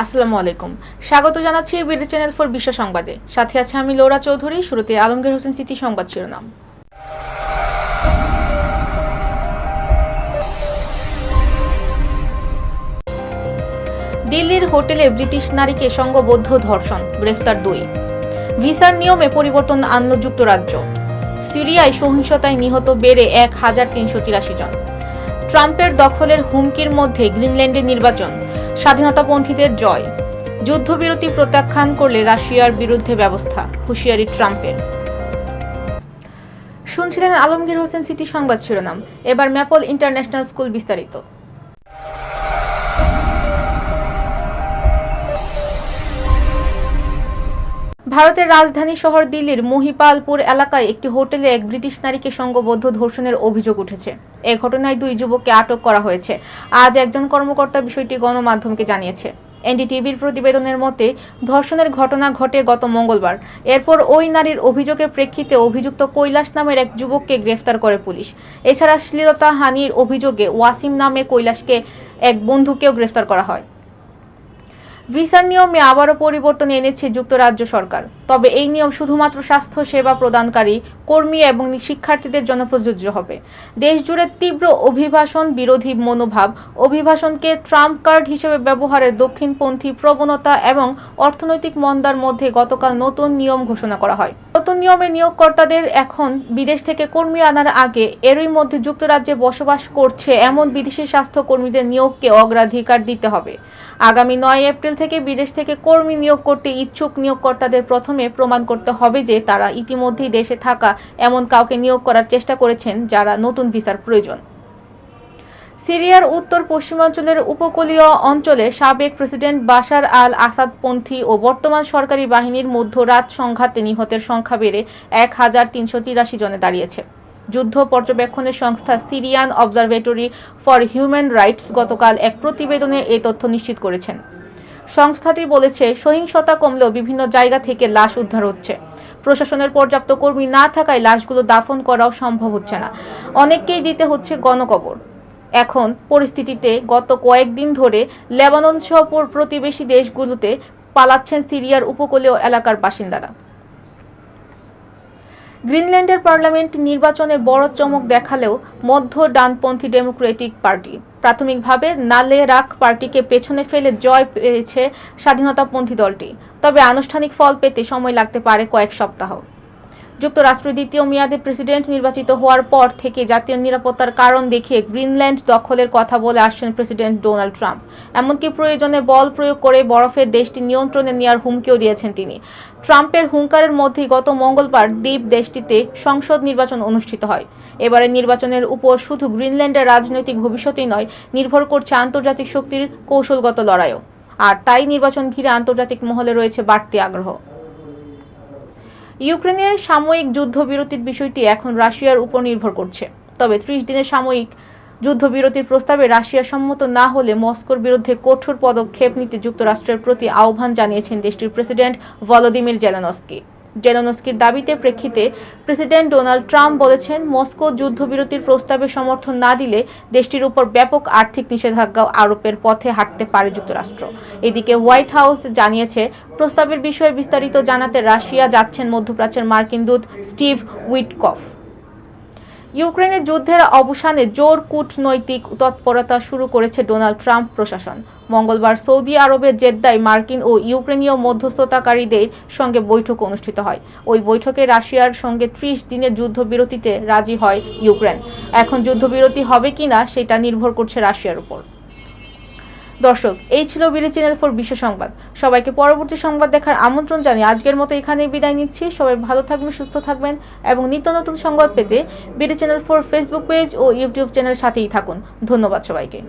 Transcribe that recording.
আসসালামু আলাইকুম। স্বাগত জানাচ্ছি বিডি চ্যানেল ফর বিশ্ব সংবাদে। সাথে আছে আমি লোরা চৌধুরী, শুরুতে আলমগীর হোসেন স্মৃতি সংবাদ শিরোনাম। দিল্লির হোটেলে ব্রিটিশ নারীকে সংঘবদ্ধ ধর্ষণ, গ্রেফতার দুই। ভিসার নিয়মে পরিবর্তন আনল যুক্তরাজ্য। সিরিয়ায় সহিংসতায় নিহত বেড়ে এক হাজার তিনশো তিরাশি জন। ট্রাম্পের দখলের হুমকির মধ্যে গ্রিনল্যান্ডের নির্বাচন স্বাধীনতাপন্থীদের জয়। যুদ্ধবিরতি প্রত্যাখ্যান করলে রাশিয়ার বিরুদ্ধে ব্যবস্থা, হুঁশিয়ারি ট্রাম্পের। শুনছিলেন আলমগীর হোসেন সিটি সংবাদ শিরোনাম। এবার ম্যাপল ইন্টারন্যাশনাল স্কুল বিস্তারিত। ভারতের রাজধানী শহর দিল্লির মহিপালপুর এলাকায় একটি হোটেলে এক ব্রিটিশ নারীকে সংঘবদ্ধ ধর্ষণের অভিযোগ উঠেছে। এ ঘটনায় দুই যুবককে আটক করা হয়েছে। আজ একজন কর্মকর্তা বিষয়টি গণমাধ্যমকে জানিয়েছে। এনডিটিভির প্রতিবেদনের মতে, ধর্ষণের ঘটনা ঘটে গত মঙ্গলবার। এরপর ওই নারীর অভিযোগের প্রেক্ষিতে অভিযুক্ত কৈলাস নামের এক যুবককে গ্রেফতার করে পুলিশ। এছাড়া শ্লীলতা হানির অভিযোগে ওয়াসিম নামে কৈলাসকে এক বন্ধুকেও গ্রেফতার করা হয়। ভিসার নিয়মে আবারও পরিবর্তন এনেছে যুক্তরাজ্য সরকার। তবে এই নিয়ম শুধুমাত্র স্বাস্থ্য সেবা প্রদানকারী, কর্মী এবং শিক্ষার্থীদের জন্য প্রযোজ্য হবে। দেশজুড়ে তীব্র অভিবাসন বিরোধী মনোভাব, অভিবাসনকে ট্রাম্প কার্ড হিসেবে ব্যবহারের দক্ষিণপন্থী প্রবণতা এবং অর্থনৈতিক মন্দার মধ্যে গতকাল নতুন নিয়ম ঘোষণা করা হয়। নতুন নিয়মে নিয়োগকর্তাদের এখন বিদেশ থেকে কর্মী আনার আগে এরই মধ্যে যুক্তরাজ্যে বসবাস করছে এমন বিদেশি স্বাস্থ্য কর্মীদের নিয়োগকে অগ্রাধিকার দিতে হবে। আগামী নয় এপ্রিল থেকে বিদেশ থেকে কর্মী নিয়োগ করতে ইচ্ছুক নিয়োগকর্তাদের প্রথমে প্রমাণ করতে হবে যে তারা ইতিমধ্যেই দেশে থাকা এমন কাউকে নিয়োগ করার চেষ্টা করেছেন যারা নতুন ভিসার প্রয়োজন। সিরিয়ার উত্তর পশ্চিমাঞ্চলের উপকূলীয় অঞ্চলে সাবেক প্রেসিডেন্ট বাশার আল আসাদপন্থী ও বর্তমান সরকারি বাহিনীর মধ্যরাত সংঘাতে নিহতের সংখ্যা বেড়ে এক হাজার তিনশো তিরাশি জনে দাঁড়িয়েছে। যুদ্ধ পর্যবেক্ষণের সংস্থা Syrian Observatory for Human Rights গতকাল এক প্রতিবেদনে এই তথ্য নিশ্চিত করেছেন। সংস্থাটি বলেছে, সহিংসতা কমলেও বিভিন্ন জায়গা থেকে লাশ উদ্ধার হচ্ছে। প্রশাসনের পর্যাপ্ত কর্মী না থাকায় লাশগুলো দাফন করাও সম্ভব হচ্ছে না। অনেককেই দিতে হচ্ছে গণকবর। এখন পরিস্থিতিতে গত কয়েকদিন ধরে লেবানন সহ প্রতিবেশী দেশগুলোতে পালাচ্ছেন সিরিয়ার উপকূলীয় এলাকার বাসিন্দারা। গ্রিনল্যান্ডের পার্লামেন্ট নির্বাচনে বড় চমক দেখালেও মধ্য ডানপন্থী ডেমোক্রেটিক পার্টি। প্রাথমিকভাবে নালে রাক পার্টিকে পেছনে ফেলে জয় পেয়েছে স্বাধীনতাপন্থী দলটি। তবে আনুষ্ঠানিক ফল পেতে সময় লাগতে পারে কয়েক সপ্তাহ। যুক্তরাষ্ট্রের দ্বিতীয় মেয়াদে প্রেসিডেন্ট নির্বাচিত হওয়ার পর থেকে জাতীয় নিরাপত্তার কারণ দেখিয়ে গ্রিনল্যান্ড দখলের কথা বলে আসছেন প্রেসিডেন্ট ডোনাল্ড ট্রাম্প। এমনকি প্রয়োজনে বল প্রয়োগ করে বরফের দেশটি নিয়ন্ত্রণে নেওয়ার হুমকিও দিয়েছেন তিনি। ট্রাম্পের হুঙ্কারের মধ্যেই গত মঙ্গলবার দ্বীপ দেশটিতে সংসদ নির্বাচন অনুষ্ঠিত হয়। এবারে নির্বাচনের উপর শুধু গ্রিনল্যান্ডের রাজনৈতিক ভবিষ্যতই নয়, নির্ভর করছে আন্তর্জাতিক শক্তির কৌশলগত লড়াইও। আর তাই নির্বাচন ঘিরে আন্তর্জাতিক মহলে রয়েছে বাড়তি আগ্রহ। ইউক্রেনের সাময়িক যুদ্ধবিরতির বিষয়টি এখন রাশিয়ার উপর নির্ভর করছে। তবে ত্রিশ দিনের সাময়িক যুদ্ধবিরতির প্রস্তাবে রাশিয়া সম্মত না হলে মস্কোর বিরুদ্ধে কঠোর পদক্ষেপ নিতে যুক্তরাষ্ট্রের প্রতি আহ্বান জানিয়েছেন দেশটির প্রেসিডেন্ট ভলোদিমির জেলানস্কি। জেলানস্কির দাবিতে প্রেক্ষিতে প্রেসিডেন্ট ডোনাল্ড ট্রাম্প বলেছেন, মস্কো যুদ্ধবিরতির প্রস্তাবে সমর্থন না দিলে দেশটির উপর ব্যাপক আর্থিক নিষেধাজ্ঞা আরোপের পথে হাঁটতে পারে যুক্তরাষ্ট্র। এদিকে হোয়াইট হাউস জানিয়েছে, প্রস্তাবের বিষয়ে বিস্তারিত জানাতে রাশিয়া যাচ্ছেন মধ্যপ্রাচ্যের মার্কিন দূত স্টিভ উইটকফ। ইউক্রেনের যুদ্ধের অবসানে জোর কূটনৈতিক তৎপরতা শুরু করেছে ডোনাল্ড ট্রাম্প প্রশাসন। মঙ্গলবার সৌদি আরবের জেদ্দায় মার্কিন ও ইউক্রেনীয় মধ্যস্থতাকারীদের সঙ্গে বৈঠক অনুষ্ঠিত হয়। ওই বৈঠকে রাশিয়ার সঙ্গে ত্রিশ দিনের যুদ্ধবিরতিতে রাজি হয় ইউক্রেন। এখন যুদ্ধবিরতি হবে কিনা সেটা নির্ভর করছে রাশিয়ার উপর। দর্শক, এই ছিল বিলি চ্যানেল ফোর বিশ্ব সংবাদ। সবাইকে পরবর্তী সংবাদ দেখার আমন্ত্রণ জানিয়ে আজকের মতো এখানেই বিদায় নিচ্ছি। সবাই ভালো থাকবেন, সুস্থ থাকবেন এবং নিত্য নতুন সংবাদ পেতে বিলি চ্যানেল ফোর ফেসবুক পেজ ও ইউটিউব চ্যানেল সাথেই থাকুন। ধন্যবাদ সবাইকে।